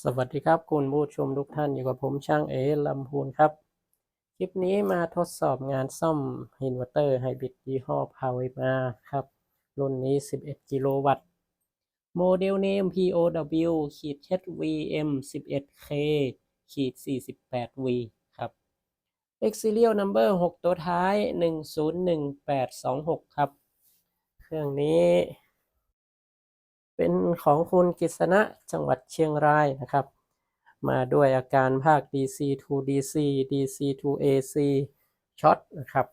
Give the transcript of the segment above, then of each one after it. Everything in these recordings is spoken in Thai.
สวัสดีครับคุณผู้ชมทุกท่านอยู่กับผมช่างเอลำพูนครับ คลิปนี้มาทดสอบงานซ่อมอินเวอร์เตอร์ไฮบริดยี่ห้อ Power ครับรุ่นนี้ 11 กิโลวัตต์ โมเดลเนม POW ขีด HVM 11K ขีด 48V ครับ X Serial Number 6 ตัวท้าย 101826 ครับ เครื่องนี้ เป็นของคุณกฤษณะจังหวัดเชียงรายนะครับ มาด้วยอาการภาค DC to DC DC to AC ช็อตนะครับ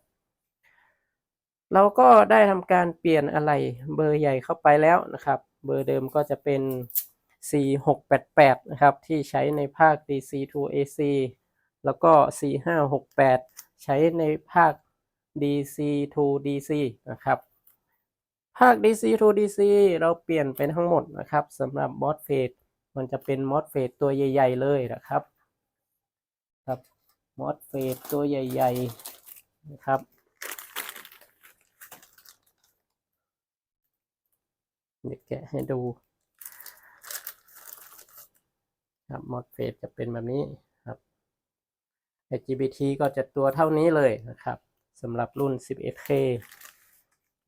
เราก็ได้ทำการเปลี่ยนอะไรเบอร์ใหญ่เข้าไปแล้วนะครับ เบอร์เดิมก็จะเป็น 4688 นะครับ ที่ใช้ในภาค DC to AC แล้วก็ 4568 ใช้ในภาค DC to DC นะครับ ภาค DC to DC เราเปลี่ยนเป็นทั้งหมดนะครับสำหรับ MOSFET มันจะเป็น MOSFET ตัวใหญ่ ๆ เลยนะครับครับ MOSFET ตัวใหญ่ ๆ นะครับเดี๋ยวแกะให้ดูครับ MOSFET จะเป็นแบบนี้ครับ IGBT ก็จะตัวเท่านี้เลยนะครับสำหรับรุ่น 11K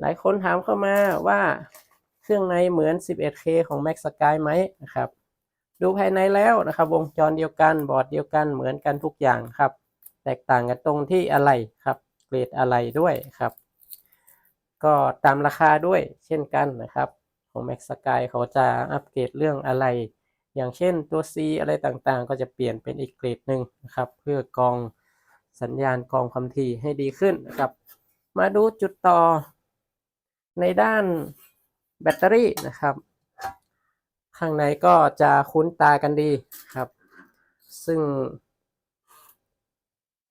หลายคนถามเข้ามาว่าเครื่องในเหมือน 11K ของ Max Sky ไหมนะครับ ดูภายในแล้วนะครับ วงจรเดียวกันบอร์ดเดียวกันเหมือนกันทุกอย่างครับ แตกต่างกันตรงที่อะไรครับ เกรดอะไรด้วยครับ ก็ตามราคาด้วยเช่นกันนะครับ ของ Max Sky เขาจะอัปเกรดเรื่องอะไร อย่างเช่นตัว C อะไรต่างๆ ก็จะเปลี่ยนเป็นอีกเกรดหนึ่งนะครับ เพื่อกองสัญญาณกองความถี่ให้ดีขึ้นนะครับ มาดูจุดต่อ ในด้านแบตเตอรี่นะครับ ข้างในก็จะคุ้นตากันดีครับ ซึ่ง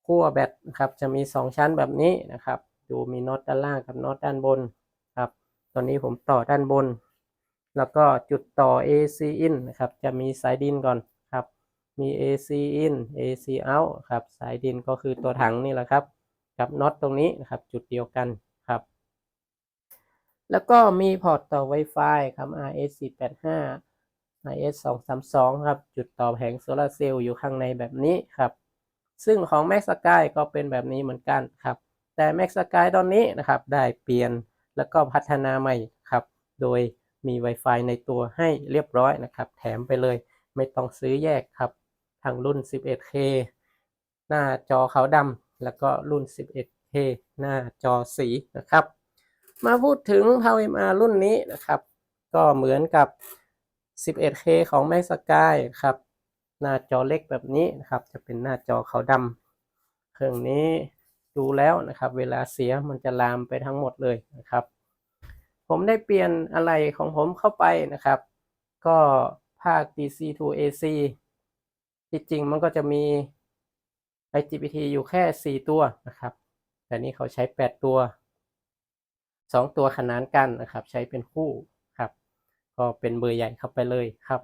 ขั้วแบตนะครับจะมี 2 ชั้นแบบนี้นะครับ ดูมีน็อตด้านล่างกับน็อตด้านบนครับ ตอนนี้ผมต่อด้านบน แล้วก็จุดต่อ AC in นะครับ จะมีสายดินก่อนครับ มี AC in AC out ครับ สายดินก็คือตัวถังนี่แหละครับ กับน็อตตรงนี้นะครับ จุดเดียวกัน แล้วก็มีพอร์ตต่อ Wi-Fi ครับ RS 485 RS 232 ครับ จุดต่อแผงโซลาเซลล์อยู่ข้างในแบบนี้ครับ ซึ่งของ Max Sky ก็เป็นแบบนี้เหมือนกันครับ แต่ Max Sky ตอนนี้นะครับ ได้เปลี่ยนแล้วก็พัฒนาใหม่ครับ โดยมี Wi-Fi ในตัวให้เรียบร้อยนะครับ แถมไปเลยไม่ต้องซื้อแยกครับ ทางรุ่น 11K หน้าจอขาวดำแล้วก็รุ่น 11K หน้าจอสีนะครับ มาพูดถึง PowerMR รุ่นนี้นะครับ ก็เหมือนกับ 11K ของ Max Sky ครับ หน้าจอเล็กแบบนี้นะครับ จะเป็นหน้าจอขาวดำเครื่องนี้ดูแล้วนะครับ เวลาเสียมันจะลามไปทั้งหมดเลยนะครับ ผมได้เปลี่ยนอะไรของผมเข้าไปนะครับ ก็ภาค DC to AC ที่จริงมันก็จะมี IGBT อยู่แค่ 4 ตัวนะครับ แต่นี่เขาใช้ 8 ตัว 2ตัวขนานกันนะครับ ใช้เป็นคู่ครับ ก็เป็นเบอร์ใหญ่เข้าไปเลยครับ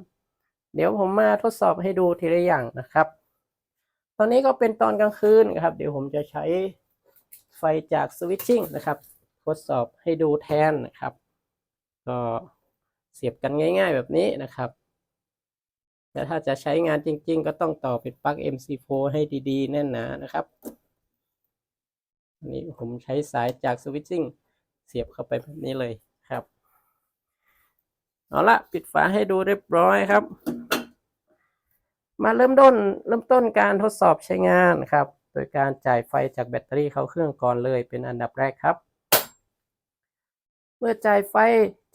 เดี๋ยวผมมาทดสอบให้ดูทีละอย่างนะครับ ตอนนี้ก็เป็นตอนกลางคืนนะครับ เดี๋ยวผมจะใช้ไฟจากสวิตชิ่งนะครับ ทดสอบให้ดูแทนนะครับ ก็เสียบกันง่าย ๆ แบบนี้นะครับแต่ถ้าจะใช้งานจริง ๆ ก็ต้องต่อเป็นปลั๊ก MC4 ให้ดี ๆ แน่นหนานะครับอันนี้ผมใช้สายจากสวิตชิ่ง เสียบเข้าไปแบบนี้เลยครับ เอาละปิดฝาให้ดูเรียบร้อยครับ มาเริ่มต้นเริ่มต้นการทดสอบใช้งานครับ โดยการจ่ายไฟจากแบตเตอรี่เข้าเครื่องก่อนเลยเป็นอันดับแรกครับ เมื่อจ่ายไฟ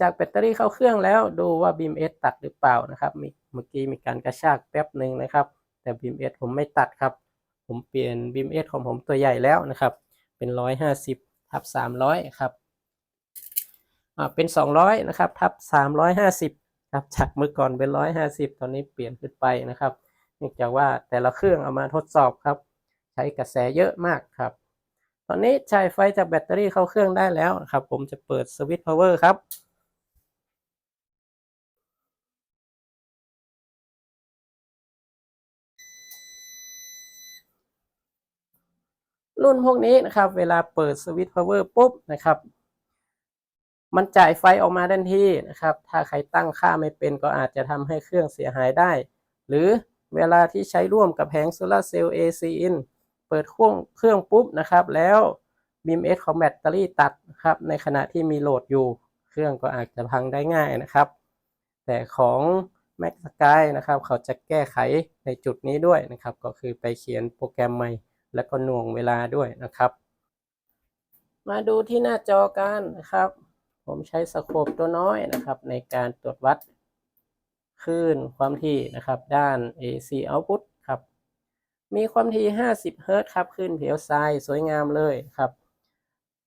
จากแบตเตอรี่เข้าเครื่องแล้วดูว่าบีมเอสตัดหรือเปล่านะครับมีเมื่อกี้มีการกระชากแป๊บหนึ่งนะครับ แต่บีมเอสผมไม่ตัดครับ ผมเปลี่ยนบีมเอสของผมตัวใหญ่แล้วนะครับ เป็นร้อยห้าสิบทับสามร้อยครับ เป็นสองร้อยนะครับทับสามร้อยห้าสิบครับจากเมื่อก่อนเป็นร้อยห้าสิบตอนนี้เปลี่ยนขึ้นไปนะครับเนื่องจากว่าแต่ละเครื่องเอามาทดสอบครับ ใช้กระแสเยอะมากครับ ตอนนี้จ่ายไฟจากแบตเตอรี่เข้าเครื่องได้แล้วนะครับ ผมจะเปิดสวิตช์พาวเวอร์ครับรุ่นพวกนี้นะครับ เวลาเปิดสวิตช์พาวเวอร์ปุ๊บนะครับ มันจ่ายไฟออกมาทันทีนะครับ ถ้าใครตั้งค่าไม่เป็นก็อาจจะทำให้เครื่องเสียหายได้ หรือเวลาที่ใช้ร่วมกับแผงโซลาร์เซลล์ AC in เปิดเครื่องเครื่องปุ๊บนะครับ แล้ว BMS ของแบตเตอรี่ตัดครับ ในขณะที่มีโหลดอยู่ เครื่องก็อาจจะพังได้ง่ายนะครับ แต่ของ Mac Sky นะครับ เขาจะแก้ไขในจุดนี้ด้วยนะครับ ก็คือไปเขียนโปรแกรมใหม่ แล้วก็หน่วงเวลาด้วยนะครับ มาดูที่หน้าจอกันนะครับ ผมใช้สโคปตัวน้อยนะครับ ในการตรวจวัดคลื่นความถี่นะครับ ด้าน AC output ครับ มีความถี่ 50 เฮิรตซ์ครับคลื่นเพียวทรายสวยงามเลยครับ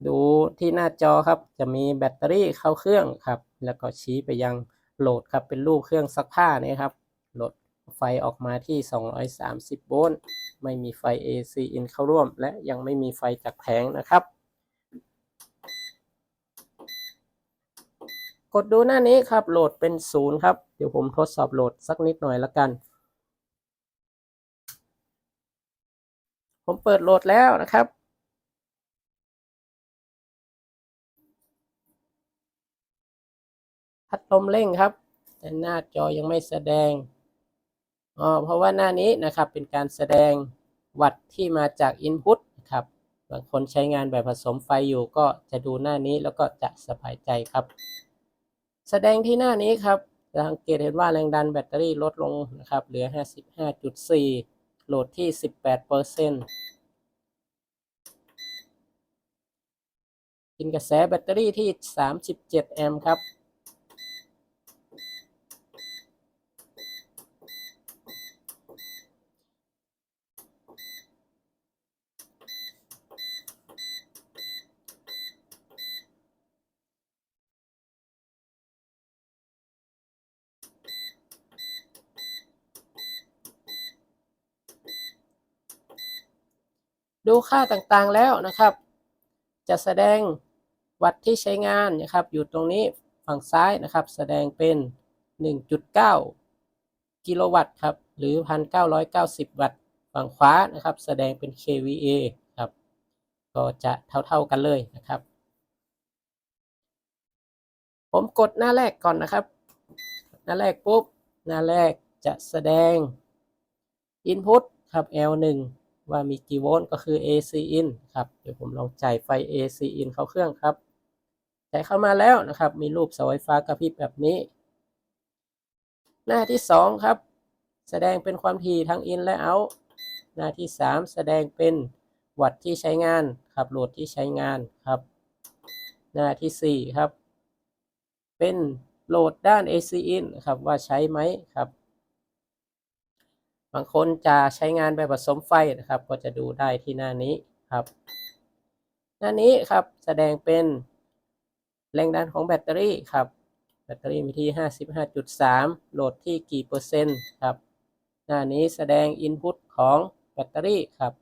ดูที่หน้าจอครับจะมีแบตเตอรี่เข้าเครื่องครับ แล้วก็ชี้ไปยังโหลดครับเป็นรูปเครื่องซักผ้านี่ครับโหลดไฟออกมาที่ 230 โวลต์ไม่มีไฟ AC in เข้าร่วม และยังไม่มีไฟจากแผงนะครับ กดดูหน้านี้ครับ โหลดเป็นศูนย์ครับ เดี๋ยวผมทดสอบโหลดสักนิดหน่อยละกัน ผมเปิดโหลดแล้วนะครับ พัดลมเร่งครับ แต่หน้าจอยังไม่แสดงอ๋อเพราะว่าหน้านี้นะครับเป็นการแสดงวัตที่มาจาก Input นะครับ บางคนใช้งานแบบผสมไฟอยู่ก็จะดูหน้านี้แล้วก็จะสบายใจครับ แสดงที่หน้านี้ครับจะสังเกตเห็นว่าแรงดันแบตเตอรี่ลดลงนะครับ เหลือ 55.4 โหลดที่ 18%กินกระแสแบตเตอรี่ที่ 37 แอมป์ครับ ดูค่าต่างๆแล้วนะครับ จะแสดงวัตที่ใช้งานนะครับ อยู่ตรงนี้ฝั่งซ้ายนะครับ แสดงเป็น 1.9 กิโลวัตต์ครับ หรือ 1,990 วัตต์ ฝั่งขวานะครับ แสดงเป็น kVA ครับ ก็จะเท่าๆกันเลยนะครับ ผมกดหน้าแรกก่อนนะครับ หน้าแรกปุ๊บ หน้าแรกจะแสดง Input ครับ L1 ว่ามีกี่โวลต์ก็คือ AC in ครับเดี๋ยวผมลองจ่ายไฟ AC in เข้าเครื่องครับจ่ายเข้ามาแล้วนะครับ มีรูปเสาไฟฟ้ากระพริบแบบนี้ หน้าที่ 2 ครับ แสดงเป็นความถี่ทั้ง in และ out หน้าที่ 3 แสดงเป็นวัตต์ที่ใช้งานครับโหลดที่ใช้งานครับ หน้าที่ 4 ครับ เป็นโหลดด้าน AC in ครับว่าใช้ไหมครับ บางคนจะใช้งานแบบผสมไฟนะครับ ก็จะดูได้ที่หน้านี้ครับ หน้านี้ครับแสดงเป็นแรงดันของแบตเตอรี่ครับ แบตเตอรี่มีที่ 55.3 โหลดที่กี่เปอร์เซ็นต์ครับ หน้านี้แสดง Input ของแบตเตอรี่ครับ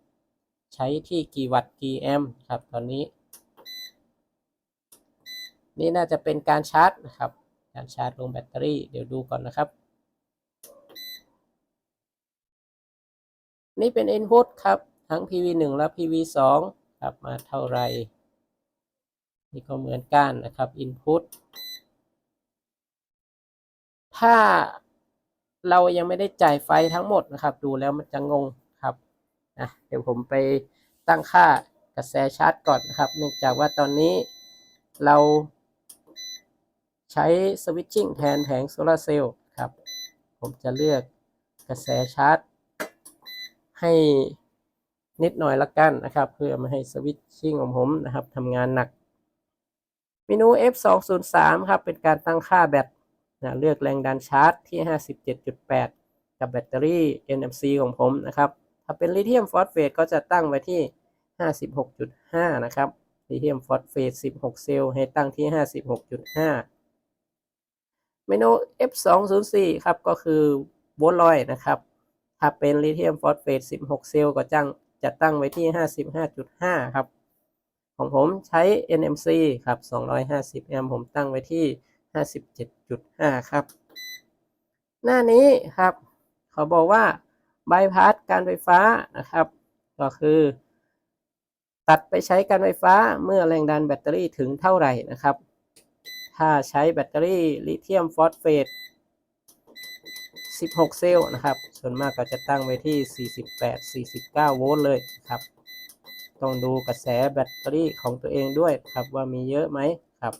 ใช้ที่กี่วัตต์กี่แอมป์ครับตอนนี้ นี่น่าจะเป็นการชาร์จนะครับ การชาร์จลงแบตเตอรี่เดี๋ยวดูก่อนนะครับ นี่เป็น Input ครับ ทั้ง PV1 และ PV2 ครับมาเท่าไหรนี่ก็เหมือนกันนะครับ Input ถ้าเรายังไม่ได้จ่ายไฟทั้งหมดนะครับ ดูแล้วมันจะงงครับนะเดี๋ยวผมไปตั้งค่ากระแสชาร์จก่อนนะครับ เนื่องจากว่าตอนนี้เราใช้สวิตชิ่งแทนแผงโซลาร์เซลล์ครับ ผมจะเลือกกระแสชาร์จ ให้นิดหน่อยละกันนะครับ เพื่อไม่ให้สวิตชิ่งของผมนะครับทำงานหนักเมนู F203 ครับเป็นการตั้งค่าแบตนะเลือกแรงดันชาร์จที่ 57.8 กับแบตเตอรี่ NMC ของผมนะครับ ถ้าเป็นลิเธียมฟอสเฟตก็จะตั้งไว้ที่ 56.5 นะครับลิเธียมฟอสเฟต 16 เซลล์ให้ตั้งที่ 56.5 เมนู F204 ครับก็คือโวลต์ลอยนะครับ ถ้าเป็นลิเธียมฟอสเฟต 16 เซลล์ก็จังจะตั้งไว้ที่ 55.5 ครับ ของผมใช้ NMC ครับ 250 แอมป์ผมตั้งไว้ที่ 57.5 ครับ หน้านี้ครับเขาบอกว่าบายพาสการไฟฟ้านะครับ ก็คือ ตัดไปใช้การไฟฟ้าเมื่อแรงดันแบตเตอรี่ถึงเท่าไหร่นะครับ ถ้าใช้แบตเตอรี่ลิเธียมฟอสเฟต 16 เซลล์นะครับ ส่วนมากก็จะตั้งไว้ที่ 48 49 โวลต์เลยครับ ต้องดูกระแสแบตเตอรี่ของตัวเองด้วยครับว่ามีเยอะไหมครับ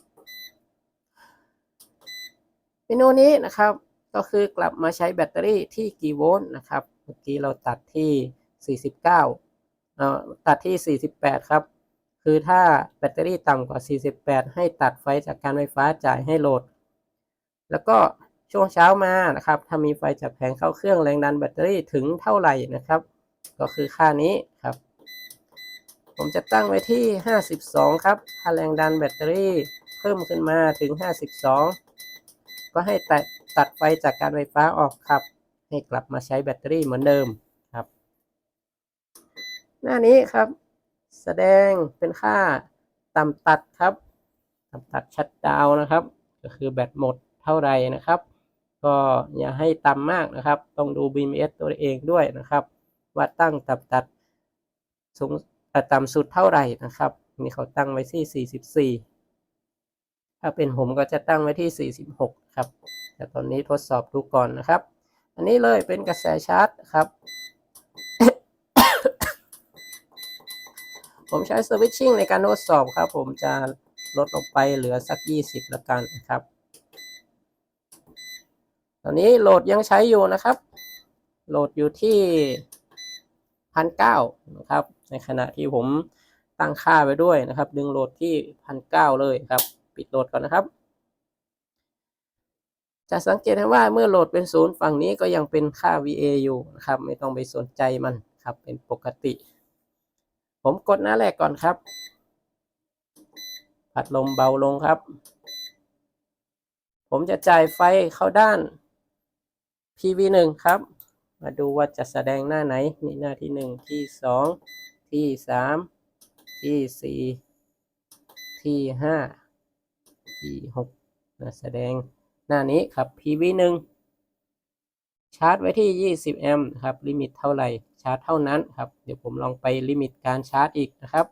เมนูนี้นะครับก็คือกลับมาใช้แบตเตอรี่ที่กี่โวลต์นะครับ เมื่อกี้เราตัดที่ 49เอ่อตัดที่ 48 ครับ คือถ้าแบตเตอรี่ต่ำกว่า 48 ให้ตัดไฟจากการไฟฟ้าจ่ายให้โหลด แล้วก็ ช่วงเช้ามานะครับ ถ้ามีไฟจากแผงเข้าเครื่องแรงดันแบตเตอรี่ถึงเท่าไหร่นะครับ ก็คือค่านี้ครับ ผมจะตั้งไว้ที่ 52 ครับ ถ้าแรงดันแบตเตอรี่เพิ่มขึ้นมาถึง 52 ก็ให้ตัดตัดไฟจากการไฟฟ้าออกครับ ให้กลับมาใช้แบตเตอรี่เหมือนเดิมครับ หน้านี้ครับ แสดงเป็นค่าต่ำตัดครับ ต่ำตัดชัดดาวน์นะครับ ก็คือแบตหมดเท่าไหร่นะครับ ก็อย่าให้ต่ำมากนะครับ ต้องดู BMS ตัวเองด้วยนะครับ ว่าตั้งต่ำตัดสูงต่ำสุดเท่าไหร่นะครับนี่เขาตั้งไว้ที่ 44 ถ้าเป็นผมก็จะตั้งไว้ที่ 46 ครับ แต่ตอนนี้ทดสอบดูก่อนนะครับ อันนี้เลยเป็นกระแสชาร์จครับ ผมใช้สวิตชิ่งในการทดสอบครับ ผมจะลดลงไปเหลือสัก 20 ละกันนะครับ ตอนนี้โหลดยังใช้อยู่นะครับ โหลดอยู่ที่พันเก้านะครับ ในขณะที่ผมตั้งค่าไว้ด้วยนะครับ ดึงโหลดที่พันเก้าเลยครับ ปิดโหลดก่อนนะครับ จะสังเกตได้ว่าเมื่อโหลดเป็นศูนย์ฝั่งนี้ก็ยังเป็นค่า VA อยู่นะครับ ไม่ต้องไปสนใจมันครับ เป็นปกติ ผมกดหน้าแรกก่อนครับ พัดลมเบาลงครับ ผมจะจ่ายไฟเข้าด้าน PV1 ครับ มาดูว่าจะแสดงหน้าไหนนี่หน้าที่ 1 ที่ 2 ที่ 3 ที่ 4 ที่ 5 ที่6นะแสดงหน้านี้ครับ PV1 ชาร์จไว้ที่ 20 แอมป์ครับ ลิมิตเท่าไหร่ ชาร์จเท่านั้นครับ เดี๋ยวผมลองไปลิมิตการชาร์จอีกนะครับ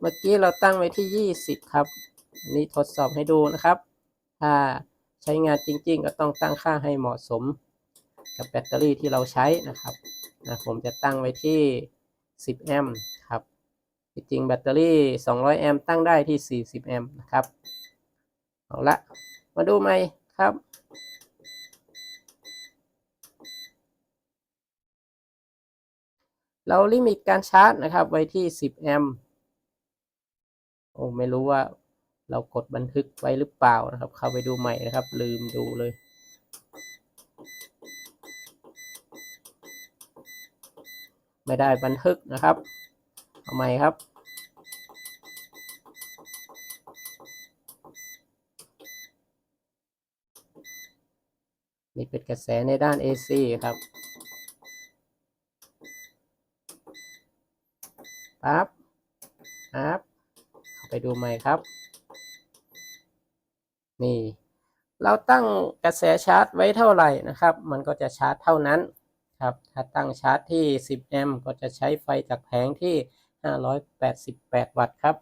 เมื่อกี้เราตั้งไว้ที่ 20 ครับ อันนี้ทดสอบให้ดูนะครับ ถ้าใช้งานจริง ๆ ก็ต้องตั้งค่าให้เหมาะสมกับแบตเตอรี่ที่เราใช้นะครับนะผมจะตั้งไว้ที่ 10 แอมป์ครับ จริงๆแบตเตอรี่ 200 แอมป์ตั้งได้ที่ 40 แอมป์นะครับ เอาละ มาดูไหมครับ เราลิมิตการชาร์จนะครับไว้ที่ 10 แอมป์ โอ้ ไม่รู้ว่า เรากดบันทึกไว้หรือเปล่านะครับ เข้าไปดูใหม่นะครับ ลืมดูเลย ไม่ได้บันทึกนะครับเอาใหม่ครับนี่เป็นกระแสในด้าน AC ครับปั๊บปั๊บเข้าไปดูใหม่ครับ นี่ เราตั้งกระแสชาร์จไว้เท่าไหร่นะครับ มันก็จะชาร์จเท่านั้นครับถ้าตั้งชาร์จที่ 10 แอมป์ก็จะใช้ไฟจากแผงที่ 588 วัตต์ครับ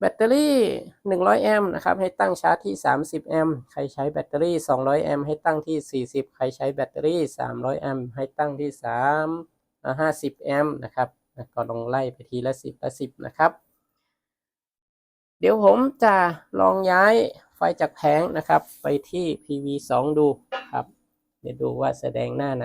แบตเตอรี่ 100 แอมป์นะครับ ให้ตั้งชาร์จที่ 30 แอมป์ ใครใช้แบตเตอรี่ 200 แอมป์ให้ตั้งที่ 40 ใครใช้แบตเตอรี่ 300 แอมป์ให้ตั้งที่ 3 50 แอมป์นะครับ ก็ลองไล่ไปทีละ 10 ละ 10 นะครับ เดี๋ยวผมจะลองย้ายไฟจากแผงนะครับ ไปที่ PV 2 ดูครับ เดี๋ยวดูว่าแสดงหน้าไหน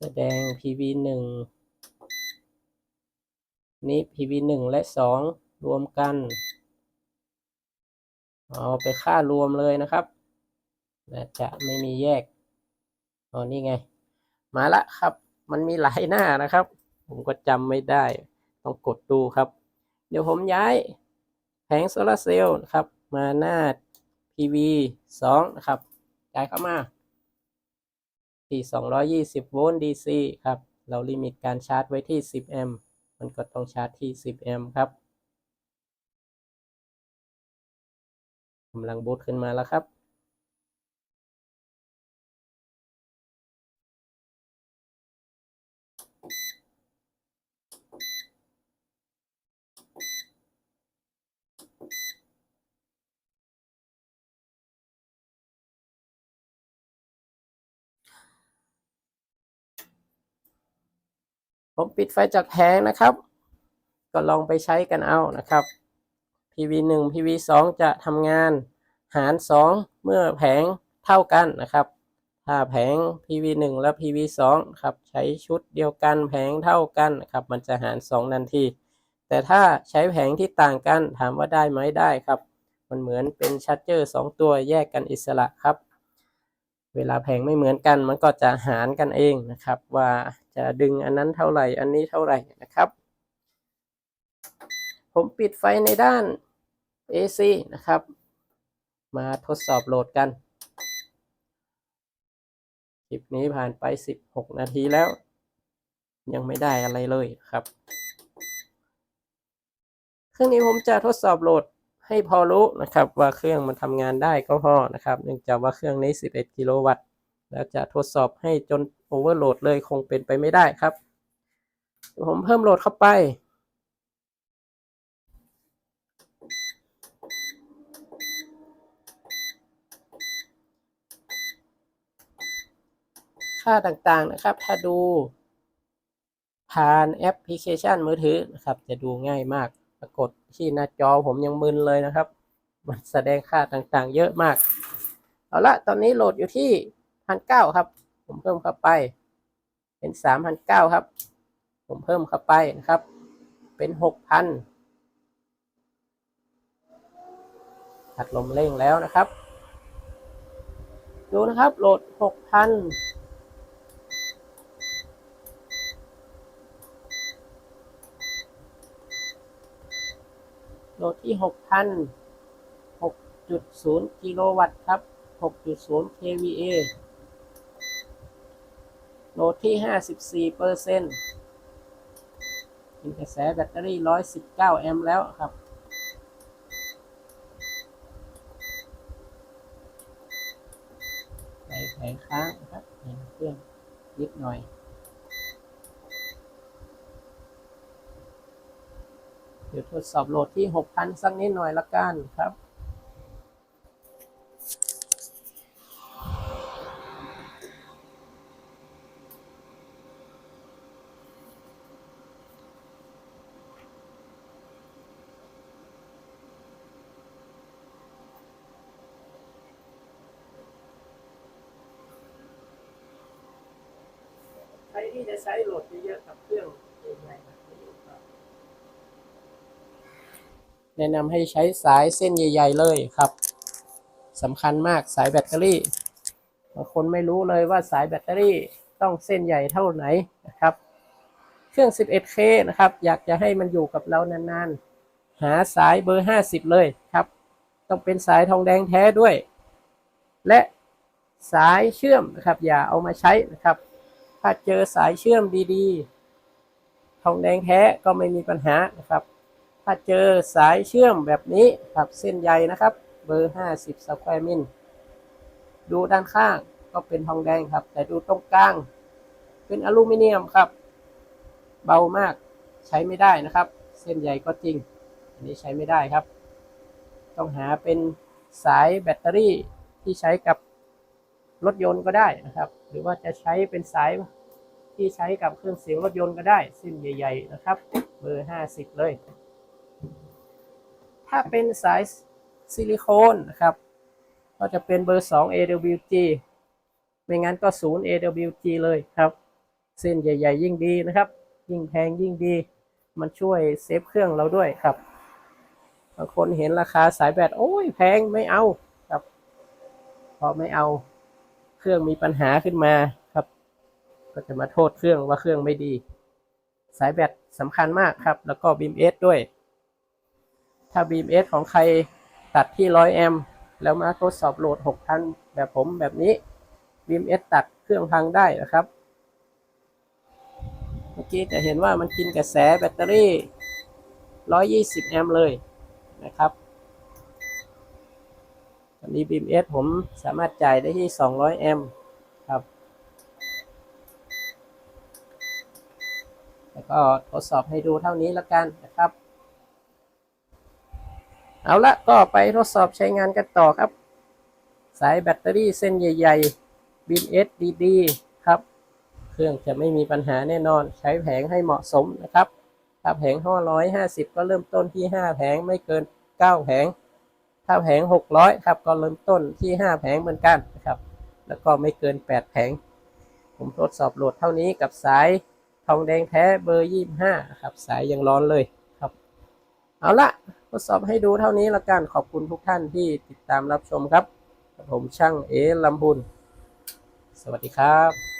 แสดง PV 1 นี้ PV 1 และ 2 รวมกัน เอาไปค่ารวมเลยนะครับจะไม่มีแยกอ๋อนี่ไง มาละครับ มันมีหลายหน้านะครับ ผมก็จำไม่ได้ ต้องกดดูครับ เดี๋ยวผมย้ายแผงโซลาร์เซลล์นะครับ มาหน้า PV 2นะครับย้ายเข้ามาที่ 220 โวลต์ DC ครับ เราลิมิตการชาร์จไว้ที่ 10 แอมป์ มันก็ต้องชาร์จที่ 10 แอมป์ครับำลังบูตขึ้นมาแล้วครับ ผมปิดไฟจากแผงนะครับ ก็ลองไปใช้กันเอานะครับ PV 1 PV 2 จะทำงานหาร 2 เมื่อแผงเท่ากันนะครับ ถ้าแผง PV 1 และ PV 2 ครับใช้ชุดเดียวกันแผงเท่ากันครับมันจะหาร 2นาที แต่ถ้าใช้แผงที่ต่างกันถามว่าได้ไหมได้ครับ มันเหมือนเป็นชัตเจอร์ 2 ตัวแยกกันอิสระครับ เวลาแผงไม่เหมือนกันมันก็จะหารกันเองนะครับ ว่าจะดึงอันนั้นเท่าไหร่อันนี้เท่าไหร่นะครับผมปิดไฟในด้าน AC นะครับ มาทดสอบโหลดกัน คลิปนี้ผ่านไป 16 นาทีแล้ว ยังไม่ได้อะไรเลยครับ เครื่องนี้ผมจะทดสอบโหลดให้พอรู้นะครับ ว่าเครื่องมันทำงานได้ก็พอนะครับ เนื่องจากว่าเครื่องนี้ 11 กิโลวัตต์ แล้วจะทดสอบให้จนโอเวอร์โหลดเลยคงเป็นไปไม่ได้ครับ ผมเพิ่มโหลดเข้าไป ค่าต่างๆนะครับ ถ้าดูผ่านแอปพลิเคชันมือถือนะครับ จะดูง่ายมากปรากฏที่หน้าจอผมยังมึนเลยนะครับ มันแสดงค่าต่างๆ เยอะมาก เอาละตอนนี้โหลดอยู่ที่พันเก้าครับ ผมเพิ่มเข้าไป เป็นสามพันเก้าครับ ผมเพิ่มเข้าไปนะครับ เป็นหกพันถัดลมเร่งแล้วนะครับ ดูนะครับโหลดหกพัน โหลด ที่ 6,000 6.0 กิโลวัตต์ครับ 6.0 kVA โหลดที่ 54เปอร์เซ็นต์กินกระแสแบตเตอรี่ 119 แอมป์แล้วครับ ใส่แผงค้างครับเห็นเครื่องนิดหน่อย เดี๋ยวทดสอบโหลดที่ 6,000 สักนิดหน่อยละกันครับ ใครที่จะใช้โหลดเยอะๆกับเครื่องใหญ่ๆแบบนี้ครับ แนะนำให้ใช้สายเส้นใหญ่ ๆ เลยครับสำคัญมากสายแบตเตอรี่บางคนไม่รู้เลยว่าสายแบตเตอรี่ต้องเส้นใหญ่เท่าไหนนะครับ เครื่อง 11K นะครับ อยากจะให้มันอยู่กับเรานานๆ หาสายเบอร์ 50 เลยครับ ต้องเป็นสายทองแดงแท้ด้วย และสายเชื่อมนะครับ อย่าเอามาใช้นะครับ ถ้าเจอสายเชื่อมดีๆ ทองแดงแท้ก็ไม่มีปัญหานะครับ ถ้าเจอสายเชื่อมแบบนี้ครับเส้นใยนะครับ เบอร์ 50สแควร์มิลดูด้านข้างก็เป็นทองแดงครับ แต่ดูตรงกลาง เป็นอลูมิเนียมครับ เบามากใช้ไม่ได้นะครับ เส้นใยก็จริง อันนี้ใช้ไม่ได้ครับ ต้องหาเป็นสายแบตเตอรี่ที่ใช้กับรถยนต์ก็ได้นะครับ หรือว่าจะใช้เป็นสายที่ใช้กับเครื่องเสียงรถยนต์ก็ได้เส้นใหญ่ ๆ นะครับ เบอร์ 50 เลย ถ้าเป็นสายซิลิโคนนะครับ ก็จะเป็นเบอร์ 2 AWG ไม่งั้นก็ 0 AWG เลยครับ เส้นใหญ่ๆ ยิ่งดีนะครับ ยิ่งแพงยิ่งดี มันช่วยเซฟเครื่องเราด้วยครับบางคนเห็นราคาสายแบตโอ้ยแพงไม่เอาครับ พอไม่เอาเครื่องมีปัญหาขึ้นมาครับ ก็จะมาโทษเครื่องว่าเครื่องไม่ดี สายแบตสำคัญมากครับ แล้วก็บีมเอสด้วย ถ้า BMS ของใครตัดที่ 100 แอมป์แล้วมาทดสอบโหลด 6,000 แบบผมแบบนี้ BMS ตัดเครื่องพังได้นะครับ เมื่อกี้จะเห็นว่ามันกินกระแสแบตเตอรี่ 120 แอมป์เลยนะครับวันนี้ BMS ผมสามารถจ่ายได้ที่ 200 แอมป์ครับ แล้วก็ทดสอบให้ดูเท่านี้แล้วกันนะครับ เอาละก็ไปทดสอบใช้งานกันต่อครับ สายแบตเตอรี่เส้นใหญ่ๆ BMS DD ครับ เครื่องจะไม่มีปัญหาแน่นอนใช้แผงให้เหมาะสมนะครับถ้าแผง 550 ก็เริ่มต้นที่ 5 แผงไม่เกิน 9 แผง ถ้าแผง 600 ครับก็เริ่มต้นที่ 5 แผงเหมือนกันนะครับ แล้วก็ไม่เกิน 8 แผง ผมทดสอบโหลดเท่านี้กับสายทองแดงแท้เบอร์ 25 ครับ สายยังร้อนเลยครับ เอาละ ทดสอบให้ดูเท่านี้ละกันขอบคุณทุกท่านที่ติดตามรับชมครับ ผมช่างเอลำบุญ สวัสดีครับ